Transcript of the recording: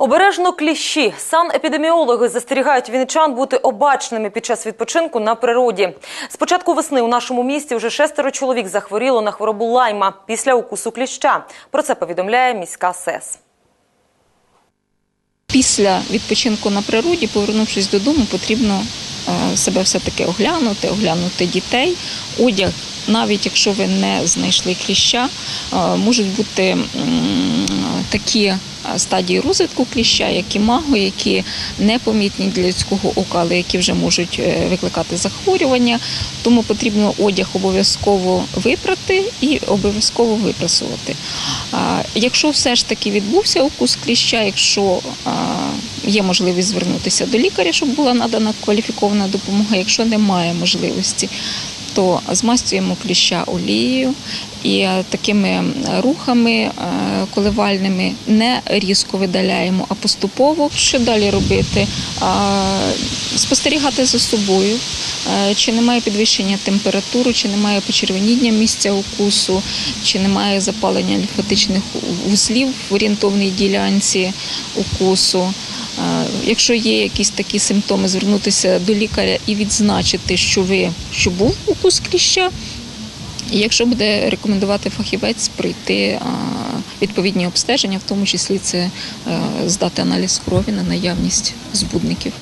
Обережно кліщі. Санепідеміологи застерігають вінничан бути обачними під час відпочинку на природі. З початку весни у нашому місті вже шестеро чоловік захворіло на хворобу лайма після укусу кліща. Про це повідомляє міська СЕС. Після відпочинку на природі, повернувшись додому, потрібно е, себе все-таки оглянути, оглянути дітей. Одяг, навіть якщо ви не знайшли кліща, е, можуть бути такі стадії розвитку кліща, як і маго, які непомітні для людського ока, але які вже можуть е, викликати захворювання. Тому потрібно одяг обов'язково випрати і обов'язково випрасувати. Якщо все ж таки відбувся укус кліща, якщо є можливість звернутися до лікаря, щоб була надана кваліфікована допомога, якщо немає можливості, то змастюємо кліща олією і е, такими рухами е, коливальними не різко видаляємо, а поступово. Що далі робити? Спостерігати за собою, е, чи немає підвищення температури, чи немає почервоніння місця укусу, чи немає запалення лімфатичних вузлів в орієнтовній ділянці укусу. Якщо є якісь такі симптоми, звернутися до лікаря і відзначити, що ви що був укус кліща. Якщо буде рекомендувати фахівець пройти відповідні обстеження, в тому числі це е, здати аналіз крові на наявність збудників.